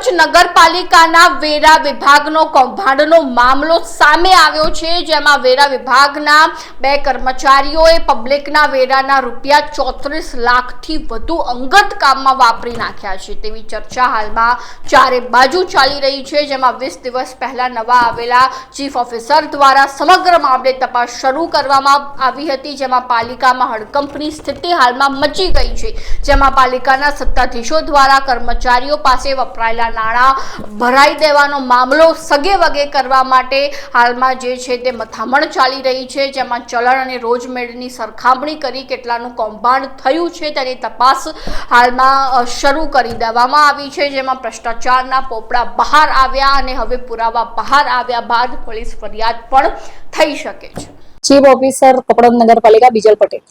કપડવંજ નગરપાલિકાના વેરા વિભાગનો કૌભાંડનો મામલો સામે આવ્યો છે, જેમાં વેરા વિભાગના બે કર્મચારીઓએ પબ્લિકના વેરાના રૂપિયા ચોત્રીસ લાખથી વધુ અંગત કામમાં વાપરી નાખ્યા છે. તેવી ચર્ચા હાલમાં ચારે બાજુ ચાલી રહી છે, જેમાં વીસ દિવસ પહેલા નવા આવેલા ચીફ ઓફિસર દ્વારા સમગ્ર મામલે તપાસ શરૂ કરવામાં આવી હતી, જેમાં પાલિકામાં હડકંપની સ્થિતિ હાલમાં મચી ગઈ છે. જેમાં પાલિકાના સત્તાધીશો દ્વારા કર્મચારીઓ પાસે વપરાયેલા નાણાં ભરાઈ દેવાનો મામલો સગે વગે કરવા માટે હાલમાં જે છે તે મથામણ ચાલી રહી છે જેમાં ચલણ અને રોજમેળની સરખામણી કરી કેટલાનું કૌભાંડ થયું છે તેની તપાસ હાલમાં શરૂ કરી દેવામાં આવી છે જેમાં ભ્રષ્ટાચારના પોપડા બહાર આવ્યા અને હવે પુરાવા બહાર આવ્યા બાદ પોલીસ ફરિયાદ પણ થઈ શકે છે. ચીફ ઓફિસર કપડવંજ નગરપાલિકા બીજલ પટેલ.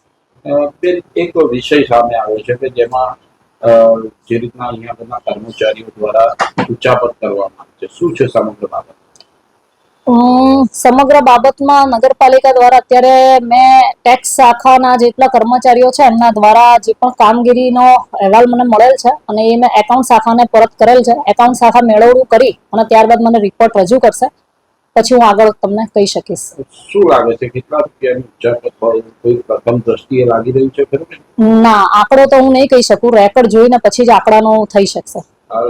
એક વિષય સામે આવ્યો છે કે જેમાં જે રીતના અહીંયા બધા કર્મચારીઓ દ્વારા ઉચ્ચાપત કરવામાં આવે છે. શું છે સમગ્ર બાબત? સમગ્ર બાબતમાં નગરપાલિકા દ્વારા અત્યારે મેં ટેક્સ શાખાના જેટલા કર્મચારીઓ છે, એમના દ્વારા જે પણ કામગીરીનો અહેવાલ મને મળેલ છે અને એ મેં એકાઉન્ટ શાખાને પરત કરેલ છે. એકાઉન્ટ શાખા મેળવડું કરી અને ત્યારબાદ મને રિપોર્ટ રજૂ કરશે. પછી હું આગળ તમને કહી શકીશ. શું લાગે છે કેટલા પ્રથમ દ્રષ્ટિએ લાગી રહ્યું છે ના? આંકડો તો હું નહીં કહી શકું. રેકોર્ડ જોઈને પછી જ આંકડાનો થઈ શકશે.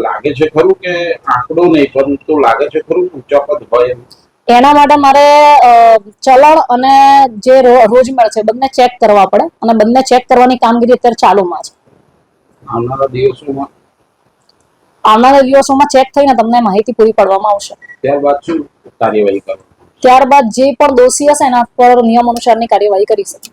લાગે છે ખરું કે આંકડો નહીં પરંતુ લાગે છે ખરું ઊંચા પદ હોય એના માટે મારે ચલણ અને જે રોજમેળ છે બંને ચેક કરવા પડે. અને બંને ચેક કરવાની કામગીરી અત્યારે ચાલુમાં છે. આવનારા દિવસોમાં આવનારા દિવસોમાં ચેક થઈને તમને માહિતી પૂરી પાડવામાં આવશે. ત્યારબાદ શું કાર્યવાહી કરો ત્યારબાદ જે પણ દોષી હશે એના પર નિયમ અનુસારની કાર્યવાહી કરી શકે.